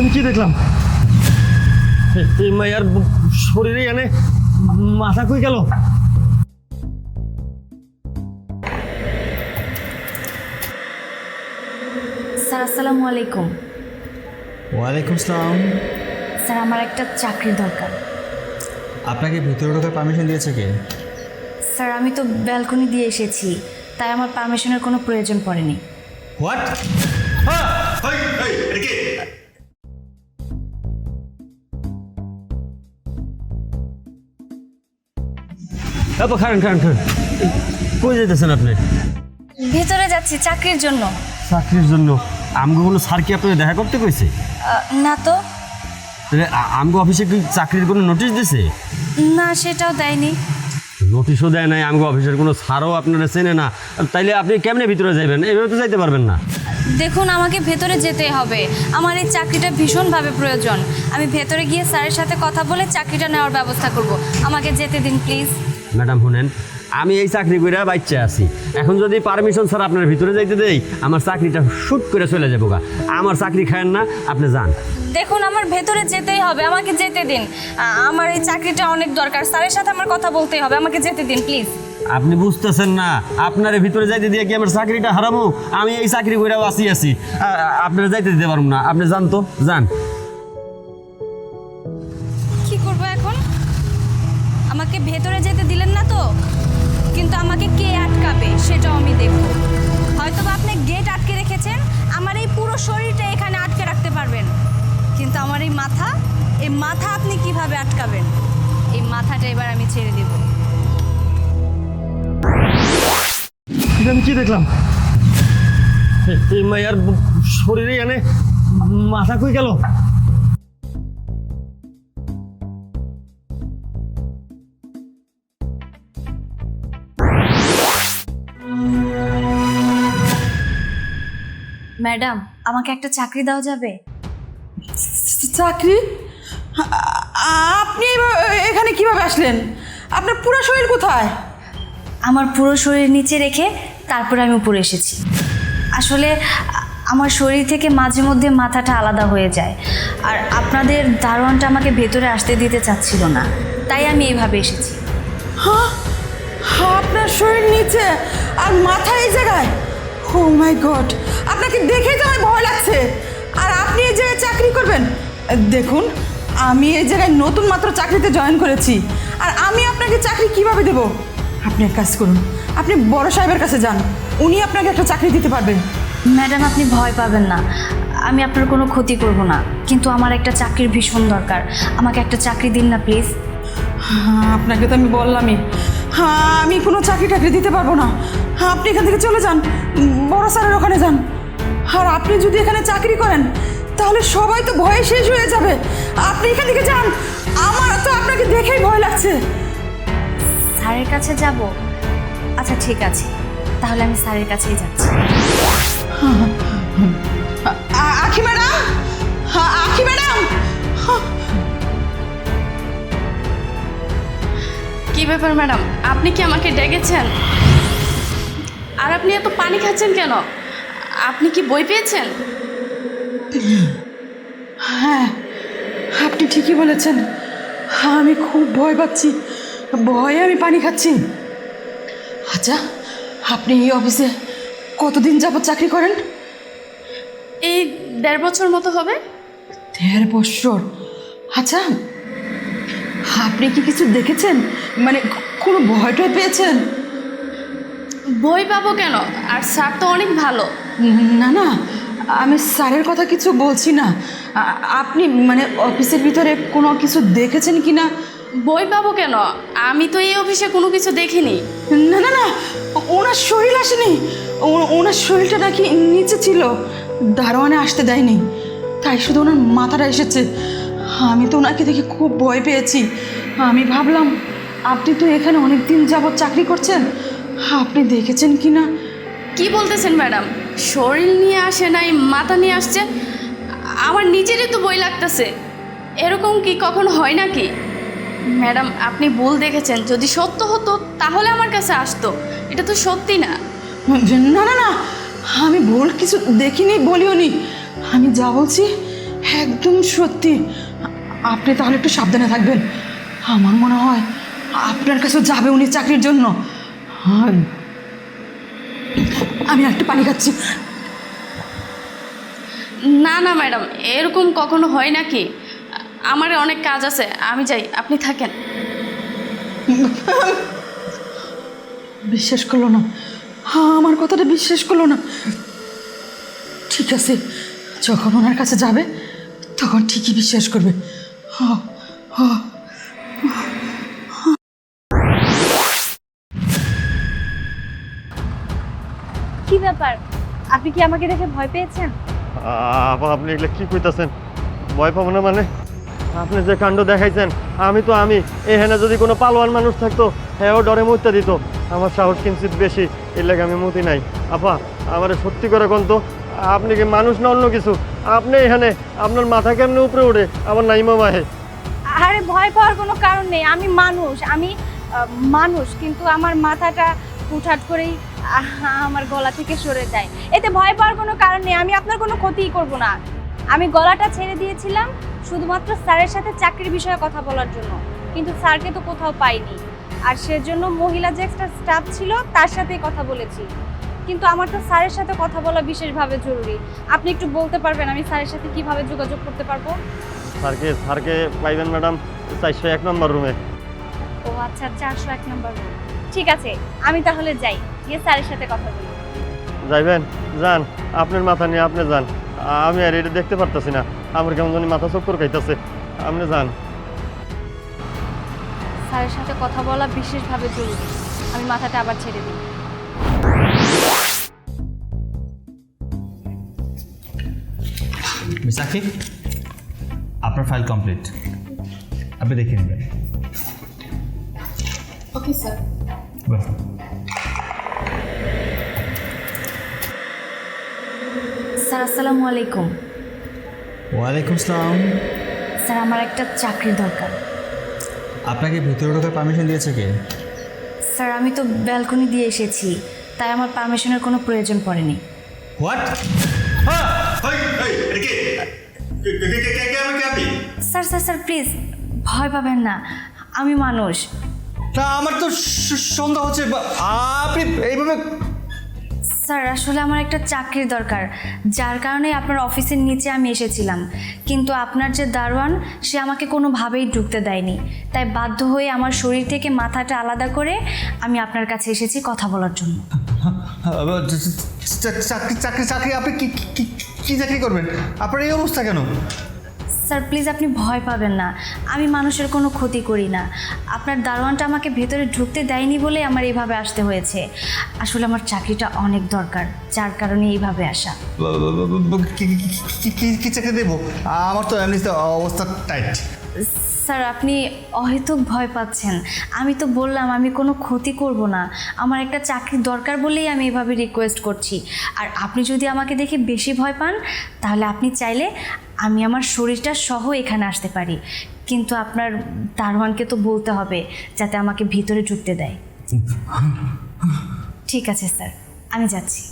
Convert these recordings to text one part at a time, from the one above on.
আমি কি দেখলাম? এই মাইয়ার শরীরে এনে মাথা কই গেল? স্যার আসসালামু আলাইকুম। ওয়ালাইকুম আসসালাম স্যার আমার একটা চাকরি দরকার। আপনাকে ভিতরে ঢোকার পারমিশন দিয়েছে কে? স্যার আমি তো ব্যালকনি দিয়ে এসেছি তাই আমার পারমিশনের কোনো প্রয়োজন পড়েনি। হোয়াট তারপর খান খান খান। কই যেতেছেন আপনি? ভেতরে যাচ্ছি চাকরির জন্য। চাকরির জন্য। আমগো কোনো স্যার কি আপনাকে দেখা করতে কইছে? না তো। তাহলে আমগো অফিসে কি চাকরির কোনো নোটিশ দিছে? না সেটাও দেয়নি। নোটিশও দেয় নাই আমগো অফিসের কোনো স্যারও আপনারা চেনে না। তাইলে আপনি কেমনে ভিতরে যাইবেন? এইভাবে তো যাইতে পারবেন না। দেখুন আমাকে ভেতরে যেতে হবে। আমার এই চাকরিটা ভীষণভাবে প্রয়োজন। আমি ভেতরে গিয়ে স্যারের সাথে কথা বলে চাকরিটা নেওয়ার ব্যবস্থা করব। আমাকে যেতে দিন প্লিজ। ম্যাডাম শুনেন আমি এই চাকরি করে বাচ্চা আছি। এখন যদি পারমিশন স্যার আপনার ভিতরে যাইতে দেই আমার চাকরিটা শুট করে চলে যাব গা। আমার চাকরি খায়েন না আপনি যান। দেখুন আমার ভেতরে যেতেই হবে আমাকে যেতে দিন। আ- আমার এই চাকরিটা অনেক দরকার। স্যারের সাথে আমার কথা বলতেই হবে আমাকে যেতে দিন প্লিজ। আপনি বুঝতেছেন না আপনার ভিতরে যাইতে দিয়ে কি আমার চাকরিটা হারামো? আমি এই চাকরি করে বাঁচি আছি। আপনারা যাইতে দিতে পারব না আপনি যান তো যান। আমাকে ভেতরে যেতে দিলেন না তো? কিন্তু আমাকে কে আটকাবে সেটাও আমি দেখব। হয়তো বা আপনি গেট আটকে রেখেছেন, আমার এই পুরো শরীরটা এখানে আটকে রাখতে পারবেন। কিন্তু আমার এই মাথা এই মাথা আপনি কীভাবে আটকাবেন? এই মাথাটা এবার আমি ছেড়ে দেব। আমি কি দেখলাম? এই মাইয়ার ব- শরীরে এনে মাথা কই গেল? ম্যাডাম আমাকে একটা চাকরি দেওয়া যাবে। চাকরি? আপনি এখানে কীভাবে আসলেন? আপনার পুরো শরীর কোথায়? আমার পুরো শরীর নিচে রেখে তারপরে আমি উপরে এসেছি। আসলে আমার শরীর থেকে মাঝে মধ্যে মাথাটা আলাদা হয়ে যায়। আর আপনাদের দারোয়ানটা আমাকে ভেতরে আসতে দিতে চাচ্ছিল না। তাই আমি এইভাবে এসেছি। হ্যাঁ? আপনার শরীর নিচে আর মাথা এই জায়গায়? ও মাই গড আপনাকে দেখেই তো আমার ভয় লাগছে। আর আপনি এই জায়গায় চাকরি করবেন? দেখুন আমি এই জায়গায় নতুন মাত্র চাকরিতে জয়েন করেছি। আর আমি আপনাকে চাকরি কীভাবে দেব? আপনি এক কাজ করুন আপনি বড় সাহেবের কাছে যান। উনি আপনাকে একটা চাকরি দিতে পারবেন ম্যাডাম আপনি ভয় পাবেন না। আমি আপনার কোনো ক্ষতি করব না। কিন্তু আমার একটা চাকরির ভীষণ দরকার। আমাকে একটা চাকরি দিন না প্লিজ। হ্যাঁ আপনাকে তো আমি বললামই। হ্যাঁ আমি কোনো চাকরি টাকরি দিতে পারব না হ্যাঁ আপনি এখান থেকে চলে যান বড় স্যারের ওখানে যান আর আপনি যদি এখানে চাকরি করেন তাহলে সবাই তো ভয়ে শেষ হয়ে যাবে আপনি এখান থেকে যান আমার তো আপনাকে দেখেই ভয় লাগছে স্যারের কাছে যাব আচ্ছা ঠিক আছে তাহলে আমি স্যারের কাছেই যাচ্ছি আখি ম্যাডাম হ্যাঁ আখি ম্যাডাম কি ব্যাপার ম্যাডাম? আপনি কি আমাকে ডেকেছেন? আর আপনি এত পানি খাচ্ছেন কেন? আপনি কি বই পেয়েছেন? হ্যাঁ আপনি ঠিকই বলেছেন। হ্যাঁ, আমি খুব ভয় পাচ্ছি। ভয়ে আমি পানি খাচ্ছি। আচ্ছা আপনি এই অফিসে কতদিন যাবৎ চাকরি করেন? এই দেড় বছর মতো হবে। দেড় বছর। আচ্ছা আপনি কি কিছু দেখেছেন? মানে কোনো ভয় টয় পেয়েছেন? বই পাবো কেন? আর স্যার তো অনেক ভালো। না না আমি স্যারের কথা কিছু বলছি না। আপনি মানে অফিসের ভিতরে কোনো কিছু দেখেছেন কি না? বই পাবো কেন? আমি তো এই অফিসে কোনো কিছু দেখিনি। না না না ওনার শরীর আসেনি। ওনার শরীরটা নাকি নিচে ছিল। দারোয়ানে আসতে দেয়নি। তাই শুধু ওনার মাথাটা এসেছে। আমি তো ওনাকে দেখে খুব ভয় পেয়েছি। আমি ভাবলাম আপনি তো এখানে অনেক দিন যাবৎ চাকরি করছেন আপনি দেখেছেন কি না কি বলতেছেন ম্যাডাম? শরীর নিয়ে আসে নাই মাথা নিয়ে আসছে আমার নিজেরই তো বই লাগতেছে। এরকম কি কখন হয় নাকি? ম্যাডাম আপনি ভুল দেখেছেন। যদি সত্য হতো তাহলে আমার কাছে আসতো। এটা তো সত্যি না। না না না আমি ভুল কিছু দেখিনি বলিওনি। আমি যা বলছি একদম সত্যি। আপনি তাহলে একটু সাবধানে থাকবেন। আমার মনে হয় আপনার কাছে যাবে উনি চাকরির জন্য। হয়। আমি একটু পানি খাচ্ছি। না না ম্যাডাম এরকম কখনো হয় নাকি? আমার অনেক কাজ আছে আমি যাই আপনি থাকেন। বিশ্বাস করল না। হ্যাঁ আমার কথাটা বিশ্বাস করল না। ঠিক আছে যখন ওনার কাছে যাবে তখন ঠিকই বিশ্বাস করবে। কি ব্যাপার? আপনি কি আমাকে দেখে ভয় পেয়েছেন? আপা আপনি এগুলো কি কইতাছেন? ভয় পাবো না মানে? আপনি যে কাণ্ড দেখাইছেন, আমি তো আমি। এখানে যদি কোনো পালোয়ান মানুষ থাকতো হ্যাঁ ডরে মুতে দিত। আমার সাহস কিঞ্চিত বেশি, এর লাগে আমি মুতি নাই। আপা, আমার সত্যি করে কোন তো, আপনি কি মানুষ না অন্য কিছু? আপনি এখানে আপনার মাথা কেমনে উপরে উঠে আমার নাইমা মাহে। আরে ভয় পাওয়ার কোনো কারণ নেই, আমি মানুষ আমি মানুষ, কিন্তু আমার মাথাটা হুটহাট করেই আমার গলা থেকে সরে যায়। এতে ভয় পাওয়ার কোনো কারণ নেই, আমি আপনার কোনো ক্ষতিই করব না। আমি গলাটা ছেড়ে দিয়েছিলাম শুধুমাত্র স্যারের সাথে চাকরির বিষয়ে কথা বলার জন্য, কিন্তু স্যারকে তো কোথাও পাইনি। আর সেজন্য মহিলা যে একটা স্টাফ ছিল, তার সাথেই কথা বলেছি। কিন্তু আমার তো স্যারের সাথে কথা বলা বিশেষভাবে জরুরি। আপনি একটু বলতে পারবেন আমি স্যারের সাথে কীভাবে যোগাযোগ করতে পারব? স্যারকে স্যারকে পাইবেন ম্যাডাম চারশো এক নম্বর রুমে। ও আচ্ছা চারশো এক নম্বর room। ঠিক আছে আমি তাহলে যাই। গিয়ে স্যারের সাথে কথা বলি। যাইবেন? যান আপনার মাথা নিয়ে আপনি যান। আমি আর এটা দেখতে পারতেছি না। আমার কেমন জানি মাথা চক্কর খাইতেছে। আপনি যান। স্যারের সাথে কথা বলা বিশেষভাবে জরুরি। আমি মাথাটা আবার ছেড়ে দিই। মিস আকিব আপনার ফাইল কমপ্লিট আপনি দেখে নেবেন। ওকে স্যার ওয়েলকাম স্যার আসসালামু আলাইকুম ওয়ালাইকুম আসসালাম স্যার আমার একটা চাকরি দরকার। আপনাকে ভিতরে ঢোকার পারমিশন দিয়েছে কে? স্যার আমি তো ব্যালকনি দিয়ে এসেছি তাই আমার পারমিশনের কোনো প্রয়োজন পড়েনি। What sir sir sir please ভয় পাবেন না। আমি মানুষ। আমার তো সন্দেহ হচ্ছে আপনি এইভাবে স্যার আসলে আমার একটা চাকরির দরকার। যার কারণে আপনার অফিসের নিচে আমি এসেছিলাম। কিন্তু আপনার যে দারোয়ান সে আমাকে কোনোভাবেই ঢুকতে দেয়নি। তাই বাধ্য হয়ে আমার শরীর থেকে মাথাটা আলাদা করে আমি আপনার কাছে এসেছি কথা বলার জন্য। চাকরি চাকরি চাকরি আপনি কি চাকরি করবেন? আপনার এই অবস্থা কেন? স্যার প্লিজ আপনি ভয় পাবেন না। আমি মানুষের কোনো ক্ষতি করি না। আপনার দারোয়ানটা আমাকে ভেতরে ঢুকতে দেয়নি বলে আমার এইভাবে আসতে হয়েছে। আসলে আমার চাকরিটা অনেক দরকার যার কারণে এইভাবে আসা। কি- চাকরি দেবো? আমার তো অবস্থা টাইট। স্যার, আপনি অহেতুক ভয় পাচ্ছেন। আমি তো বললাম, আমি কোনো ক্ষতি করব না। আমার একটা চাকরি দরকার বলেই আমি এভাবে রিকোয়েস্ট করছি। আর আপনি যদি আমাকে দেখে বেশি ভয় পান, তাহলে আপনি চাইলে আমি আমার শরীরটা সহ এখানে আসতে পারি। কিন্তু আপনার দারোয়ানকে তো বলতে হবে, যাতে আমাকে ভিতরে ঢুকতে দেয়। ঠিক আছে, স্যার। আমি যাচ্ছি।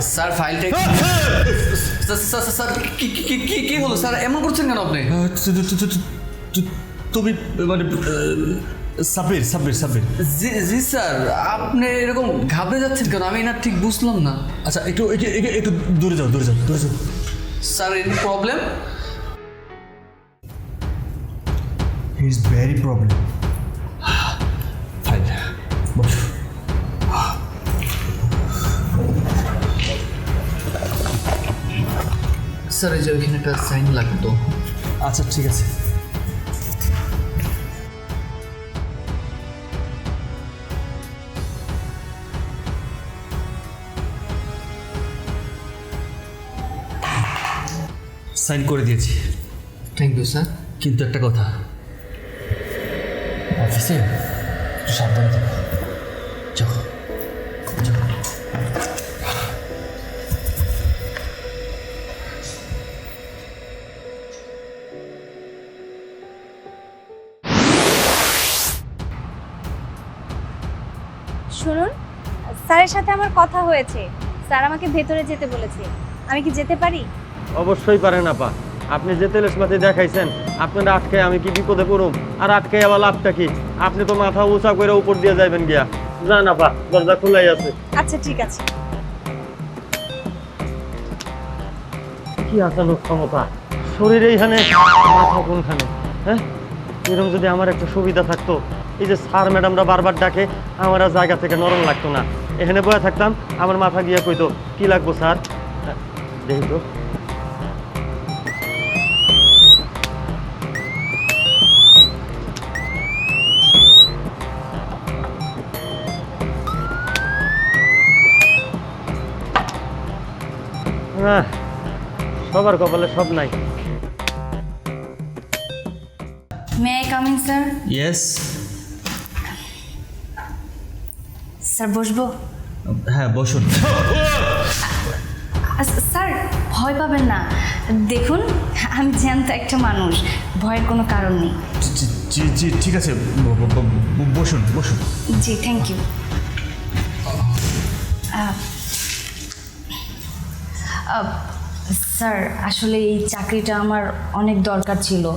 স্যার ফাইলটা স্যার স্যার! কি কি- কি হলো? স্যার এমন করছেন কেন আপনি? তুমি মানে সাব্বির সাব্বির সাব্বির। জি জি স্যার আপনি এরকম ঘাবড়ে যাচ্ছেন কেন? আমি না ঠিক বুঝলাম না। আচ্ছা একটু একটু- দূরে যাও দূরে যাও দূরে যাও। Sir any problem he is very problem sir এই যে ওইখানে একটা সাইন লাগতো। আচ্ছা ঠিক আছে। সাইন করে দিয়েছি। থ্যাংক ইউ স্যার কিন্তু একটা কথা। অফিসে সাবধানে থাকো। আমার কথা হয়েছে। স্যার আমাকে ভেতরে যেতে বলেছে। আমি কি যেতে পারি? অবশ্যই পারেন আপা। আপনি যে তেলেসমাতি দেখাইছেন আপনারা আটকে আমি কি বিপদে পড়ুম? আর আটকে আবার লাভটা কি? আপনি তো মাথা উঁচা করে উপর দিয়ে যাবেন গিয়া। যান আপা দরজা খোলাই আছে। আচ্ছা ঠিক আছে। কি আসানো ক্ষমতা? শরীর এইখানে মাথা কোনখানে? হ্যাঁ? এরকম যদি আমার একটা সুবিধা থাকতো, এই যে স্যার ম্যাডামরা বারবার ডাকে, আমার জায়গা থেকে নরম লাগতো না। এখানে বয়ে থাকতাম, আমার মাথা গিয়ে কইতো, কি লাগবো স্যার? দেখি তো। সবার কপালে সব নাই। কামিং স্যার ইয়েস স্যার বসবো? হ্যাঁ বসুন। স্যার ভয় পাবেন না। দেখুন আমি জ্যান্ত একটা মানুষ। ভয়ের কোনো কারণ নেই। জি- জি ঠিক আছে। বসুন বসুন। জি থ্যাংক ইউ স্যার আসলে এই চাকরিটা আমার অনেক দরকার ছিল।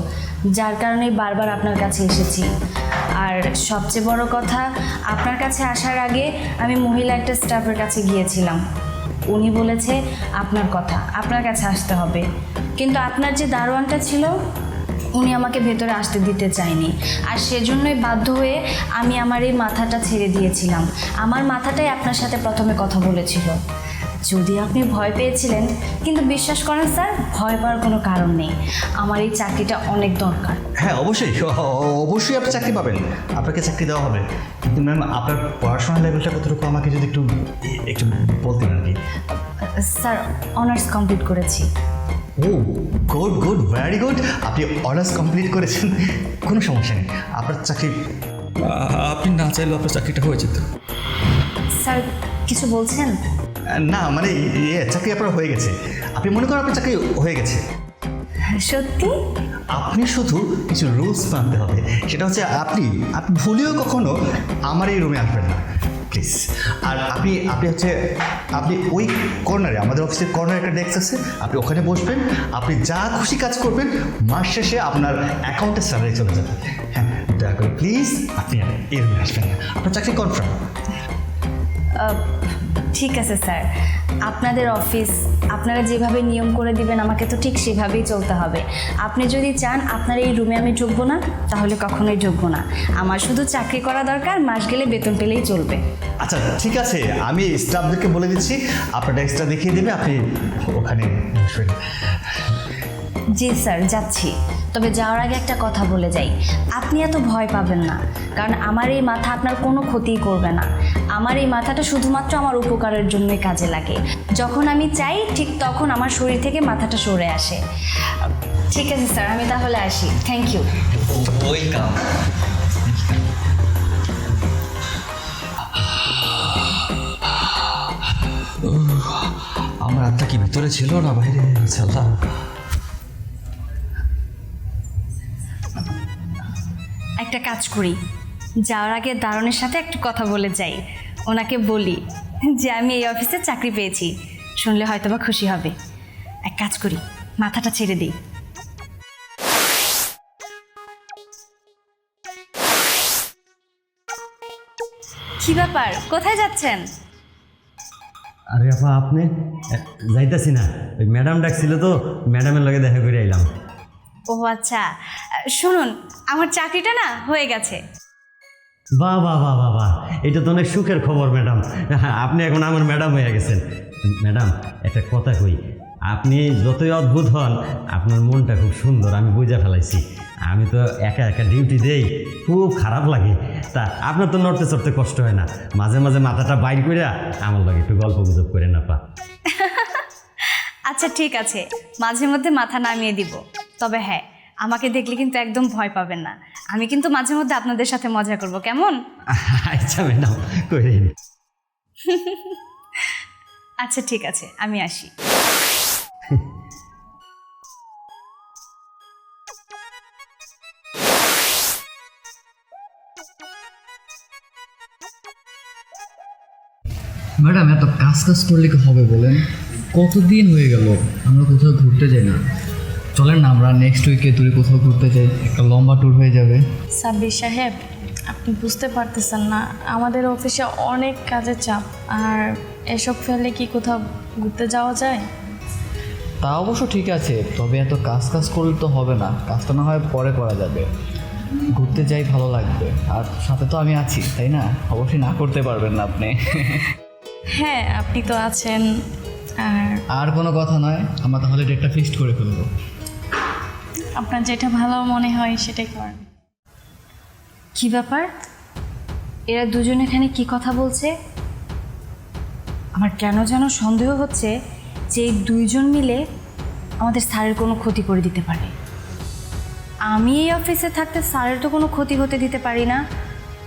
যার কারণে বারবার আপনার কাছে এসেছি। আর সবচেয়ে বড় কথা, আপনার কাছে আসার আগে আমি মহিলা একটা স্টাফের কাছে গিয়েছিলাম। উনি বলেছে, আপনার কথা, আপনার কাছে আসতে হবে। কিন্তু আপনার যে দারোয়ানটা ছিল, উনি আমাকে ভেতরে আসতে দিতে চায়নি। আর সেজন্যই বাধ্য হয়ে আমি আমার এই মাথাটা ছেড়ে দিয়েছিলাম। আমার মাথাটাই আপনার সাথে প্রথমে কথা বলেছিল। যদি আপনি ভয় পেয়েছিলেন কিন্তু বিশ্বাস করেন স্যার ভয় পাওয়ার কোনো কারণ নেই। আমার এই চাকরিটা অনেক দরকার। হ্যাঁ অবশ্যই। অবশ্যই আপনি চাকরি পাবেন। আপনাকে চাকরি দেওয়া হবে। কিন্তু ম্যাম আপনার পড়াশোনার লেভেলটা কতটুকু আমাকে যদি একটু একটু বলতেন আর কি? স্যার অনার্স কমপ্লিট করেছি। ও গুড গুড ভেরি গুড আপনি অনার্স কমপ্লিট করেছেন। কোনো সমস্যা নেই। আপনার চাকরি আপনি না চাইলেও আপনার চাকরিটা হয়ে যেত। স্যার কিছু বলছেন? না মানে ইয়ে চাকরি আপনার হয়ে গেছে। আপনি মনে করেন আপনার চাকরি হয়ে গেছে। সত্যি? আপনি শুধু কিছু রুলস মানতে হবে। সেটা হচ্ছে আপনি আপনি ভুলেও কখনো আমার এই রুমে আসবেন না। প্লিজ আর আপনি আপনি হচ্ছে আপনি ওই কর্নারে আমাদের অফিসের কর্নারে একটা ডেস্ক আছে আপনি ওখানে বসবেন আপনি যা খুশি কাজ করবেন মাস শেষে আপনার অ্যাকাউন্টে স্যালারি চলে যাবে। হ্যাঁ দয়া করে প্লিজ আপনি এই রুমে আসবেন না। আপনার চাকরি কনফার্ম ঠিক আছে স্যার। আপনাদের অফিস আপনারা যেভাবে নিয়ম করে দিবেন আমাকে তো ঠিক সেভাবেই চলতে হবে। আপনি যদি চান আপনার এই রুমে আমি ঢুকবো না তাহলে কখনোই ঢুকবো না। আমার শুধু চাকরি করা দরকার মাস গেলে বেতন পেলেই চলবে। আচ্ছা ঠিক আছে। আমি স্টাফদেরকে বলে দিচ্ছি আপনার এক্সট্রা দেখিয়ে দেবে আপনি ওখানে জি স্যার যাচ্ছি। তবে যাওয়ার আগে একটা কথা বলে যাই। আপনি এত ভয় পাবেন না, কারণ আমার এই মাথা আপনার কোনো ক্ষতিই করবে না। আমার এই মাথাটা শুধুমাত্র আমার উপকারের জন্যই কাজে লাগে। যখন আমি চাই, ঠিক তখন আমার শরীর থেকে মাথাটা সরে আসে। ঠিক আছে স্যার, আমি তাহলে আসি। থ্যাংক ইউ আমার আত্মা কি ভিতরে ছিল না বাইরে? আল্লাহ। একটা কাজ করি। যাওয়ার আগে দারণের সাথে একটু কথা বলে যাই। ওনাকে বলি যে, আমি এই অফিসে চাকরি পেয়েছি। শুনলে হয়তো বা খুশি হবে। এক কাজ করি, মাথাটা ছেড়ে দিই। কি ব্যাপার? কোথায় যাচ্ছেন? আরে আপা, আপনি? যাইতাছি না। ওই ম্যাডাম ডাকছিল তো, ম্যাডামের লগে দেখা করে আইলাম। ও আচ্ছা শুনুন আমার চাকরিটা না হয়ে গেছে। বাহ বাহ বাহ বাহ বাহ। এটা তো অনেক সুখের খবর ম্যাডাম। আপনি এখন আমার ম্যাডাম হয়ে গেছেন। ম্যাডাম একটা কথা কই আপনি যতই অদ্ভুত হন আপনার মনটা খুব সুন্দর আমি বুঝে ফেলাইছি। আমি তো একা একা ডিউটি দেই খুব খারাপ লাগে। তা আপনার তো নড়তে চড়তে কষ্ট হয় না। মাঝে মাঝে মাথাটা বাইর করে আমার লাগে একটু গল্প গুজব করে না পা আচ্ছা ঠিক আছে। মাঝে মধ্যে মাথা নামিয়ে দিব। তবে হ্যাঁ আমাকে দেখলে কিন্তু একদম ভয় পাবেন না। আমি কিন্তু মাঝে মধ্যে আপনাদের সাথে মজা করব কেমন? আচ্ছা ম্যাডাম আচ্ছা ঠিক আছে আমি আসি। ম্যাডাম এত কাজ কাজ করলে কি হবে বলেন? কতদিন হয়ে গেল? আমরা কোথাও ঘুরতে যাই না। চলেন না আমরা নেক্সট উইকে দূরে কোথাও ঘুরতে যাই। একটা লম্বা ট্যুর হয়ে যাবে। সাব্বির সাহেব আপনি বুঝতে পারতেছেন না আমাদের অফিসে অনেক কাজের চাপ আর এসব ফেলে কি কোথাও ঘুরতে যাওয়া যায়? তা অবশ্য ঠিক আছে তবে এত কাজ কাজ করলে তো হবে না কাজটা না হয় পরে করা যাবে। ঘুরতে যাই ভালো লাগবে। আর সাথে তো আমি আছি তাই না? অবশ্যই না করতে পারবেন না আপনি। হ্যাঁ আপনি তো আছেন আর আর কোনো কথা নয় আমরা তাহলে ডেটটা ফিক্সড করে ফেলব। আপনার যেটা ভালো মনে হয় সেটাই করেন। কি ব্যাপার? এরা দুজন এখানে কি কথা বলছে? আমার কেন যেন সন্দেহ হচ্ছে যে এই দুইজন মিলে আমাদের স্যারের কোনো ক্ষতি করে দিতে পারে। আমি এই অফিসে থাকতে স্যারের তো কোনো ক্ষতি হতে দিতে পারি না,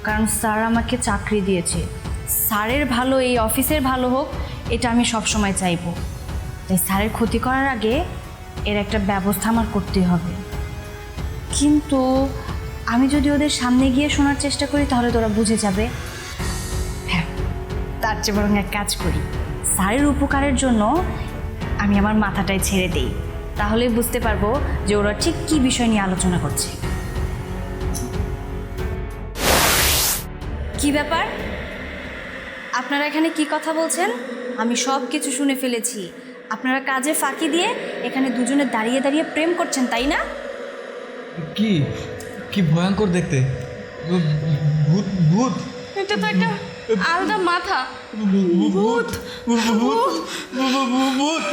কারণ স্যার আমাকে চাকরি দিয়েছে। স্যারের ভালো, এই অফিসের ভালো হোক, এটা আমি সবসময় চাইব। তাই স্যারের ক্ষতি করার আগে এর একটা ব্যবস্থা আমার করতে হবে। কিন্তু আমি যদি ওদের সামনে গিয়ে শোনার চেষ্টা করি, তাহলে তো ওরা বুঝে যাবে। হ্যাঁ তার চেয়ে বরং এক কাজ করি। স্যারের উপকারের জন্য আমি আমার মাথাটাই ছেড়ে দিই। তাহলেই বুঝতে পারব যে ওরা ঠিক কী বিষয় নিয়ে আলোচনা করছে। কি ব্যাপার? আপনারা এখানে কি কথা বলছেন? আমি সব কিছু শুনে ফেলেছি। আপনারা কাজে ফাঁকি দিয়ে এখানে দুজনে দাঁড়িয়ে দাঁড়িয়ে প্রেম করছেন তাই না? কি? কি ভয়ঙ্কর দেখতে। ভূত ভূত। এটা তো একটা আলাদা মাথা। ভূত ভূত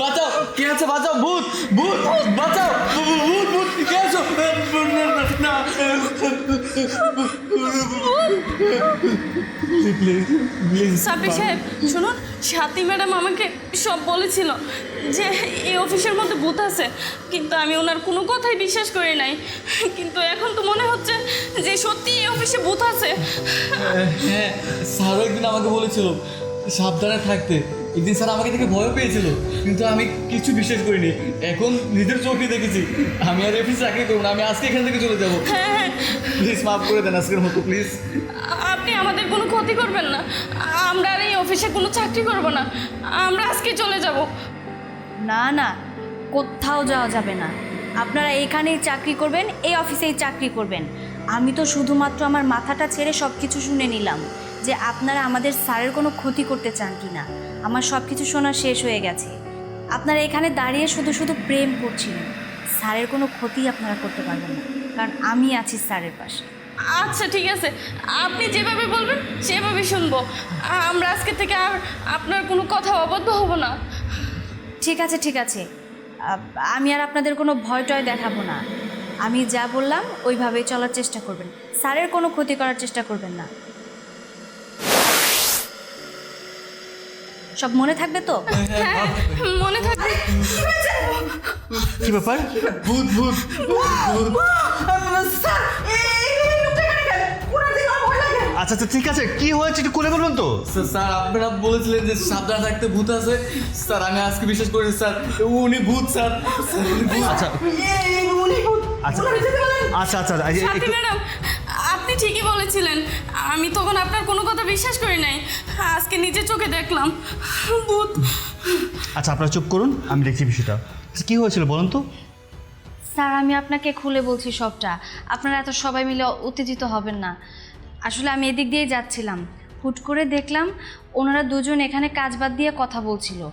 বাঁচাও কে আছে? বাঁচাও ভূত ভূত বাঁচাও। ভূত ভূত কে আছো? না। সাব্বির সাহেব শুনুন সাথী ম্যাডাম আমাকে সব বলেছিল যে এই অফিসের মধ্যে ভূত আছে কিন্তু আমি ওনার কোনো কথাই বিশ্বাস করি নাই। কিন্তু এখন তো মনে হচ্ছে যে সত্যি এই অফিসে ভূত আছে। হ্যাঁ স্যারও একদিন আমাকে বলেছিল সাবধানে থাকতে। একদিন স্যার আমাকে দেখে ভয় পেয়েছিল কিন্তু আমি কিছু বিশ্বাস করিনি। এখন নিজের চোখে দেখেছি আমি আর এফিস চাকরি করব না আমি আজকে এখান থেকে চলে যাব। হ্যাঁ হ্যাঁ। প্লিজ মাফ করে দেন আজকের মতো প্লিজ। আপনি আমাদের কোনো ক্ষতি করবেন না। আমরা আর এই অফিসে কোনো চাকরি করব না। আমরা আজকে চলে যাব। না না কোথাও যাওয়া যাবে না। আপনারা এখানেই চাকরি করবেন এই অফিসেই চাকরি করবেন। আমি তো শুধুমাত্র আমার মাথাটা ছেড়ে সব কিছু শুনে নিলাম যে আপনারা আমাদের স্যারের কোনো ক্ষতি করতে চান কি না আমার সব কিছু শোনা শেষ হয়ে গেছে। আপনারা এখানে দাঁড়িয়ে শুধু শুধু প্রেম করছিলেন। স্যারের কোনো ক্ষতি আপনারা করতে পারবেন না কারণ আমি আছি স্যারের পাশে। আচ্ছা ঠিক আছে। আপনি যেভাবে বলবেন সেভাবে শুনব। আমরা আজকে থেকে আর আপনার কোনো কথা অবদ্ধ হব না। ঠিক আছে ঠিক আছে। আমি আর আপনাদের কোনো ভয় টয় দেখাবো না। আমি যা বললাম ওইভাবেই চলার চেষ্টা করবেন। স্যারের কোনো ক্ষতি করার চেষ্টা করবেন না। সব মনে থাকবে তো? মনে থাকবে। কি ব্যাপার? ভূত ভূত লাগে। আচ্ছা আচ্ছা ঠিক আছে। কি হয়েছে একটু খুলে বলবেন তো? স্যার আপনারা বলেছিলেন যে সাবধানে থাকতে ভূত আছে। স্যার আমি আজকে বিশ্বাস করি স্যার। উনি ভূত স্যার। স্যার, উনি ভূত। আচ্ছা এই, এই, উনি ভূত। আচ্ছা। বলেন। আচ্ছা আচ্ছা ঠিকই বলেছিলেন। আমি তখন আপনার কোনো কথা বিশ্বাস করি নাই। আজকে নিজে চোখে দেখলাম। ভূত। আচ্ছা আপনারা চুপ করুন আমি দেখছি বিষয়টা। আচ্ছা, কি হয়েছিল বলুন তো? স্যার আমি আপনাকে খুলে বলছি সবটা। আপনারা এত সবাই মিলে উত্তেজিত হবেন না। আসলে আমি এদিক দিয়েই যাচ্ছিলাম। হুট করে দেখলাম ওনারা দুজন এখানে কাজ বাদ দিয়ে কথা বলছিল।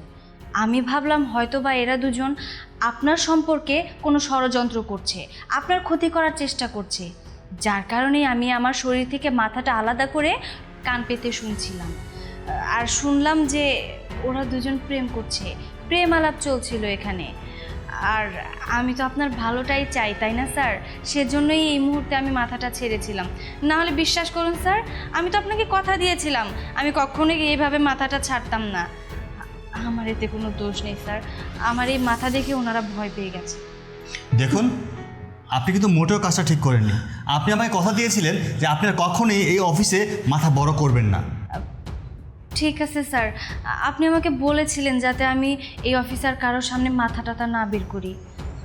আমি ভাবলাম হয়তো বা এরা দুজন আপনার সম্পর্কে কোনো ষড়যন্ত্র করছে। আপনার ক্ষতি করার চেষ্টা করছে। যার কারণেই আমি আমার শরীর থেকে মাথাটা আলাদা করে কান পেতে শুনছিলাম। আর শুনলাম যে ওরা দুজন প্রেম করছে। প্রেম আলাপ চলছিল এখানে। আর আমি তো আপনার ভালোটাই চাই, তাই না, স্যার? সেজন্যই এই মুহূর্তে আমি মাথাটা ছেড়েছিলাম। না হলে বিশ্বাস করুন, স্যার, আমি তো আপনাকে কথা দিয়েছিলাম। আমি কখনোই এইভাবে মাথাটা ছাড়তাম না। আমার এতে কোনো দোষ নেই, স্যার। আমার এই মাথা দেখে ওনারা ভয় পেয়ে গেছে। দেখুন আপনি কিন্তু মোটেও কাজটা ঠিক করেননি। আপনি আমাকে কথা দিয়েছিলেন যে আপনারা কখনোই এই অফিসে মাথা বড় করবেন না। ঠিক আছে স্যার। আপনি আমাকে বলেছিলেন যাতে আমি এই অফিসার কারোর সামনে মাথা টাথা না বের করি।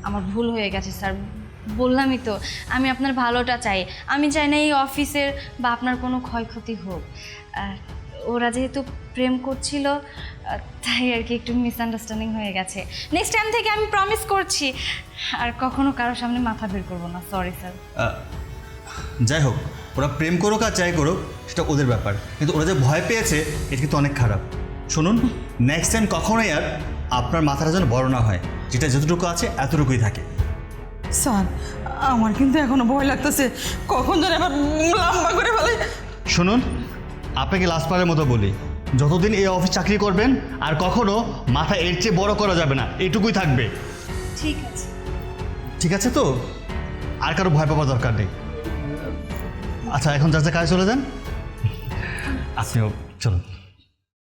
আমার ভুল হয়ে গেছে স্যার। বললামই তো, আমি আপনার ভালোটা চাই। আমি চাই না এই অফিসের বা আপনার কোনো ক্ষয়ক্ষতি হোক। ওরা যেহেতু প্রেম করছিল তাই আর কি একটু মিসআন্ডারস্ট্যান্ডিং হয়ে গেছে। নেক্সট টাইম থেকে আমি প্রমিস করছি আর কখনো কারোর সামনে মাথা বের করব না সরি স্যার যাই হোক ওরা প্রেম করুক আর যাই করুক সেটা ওদের ব্যাপার। কিন্তু ওরা যে ভয় পেয়েছে এটা কিন্তু অনেক খারাপ। শুনুন নেক্সট টাইম কখনোই আর আপনার মাথাটা যেন বড় না হয় যেটা যতটুকু আছে এতটুকুই থাকে। স্যার আমার কিন্তু এখনও ভয় লাগতেছে কখন যেন আবার লম্বা করে ফেলে শুনুন আপনাকে লাস্টবারের মতো বলি যতদিন এই অফিস চাকরি করবেন আর কখনো মাথা এর চেয়ে বড় করা যাবে না এটুকুই থাকবে। ঠিক আছে। ঠিক আছে তো? আর কারও ভয় পাওয়ার দরকার নেই। আচ্ছা এখন যা যা কাজে চলে যান? আপনিও চলুন।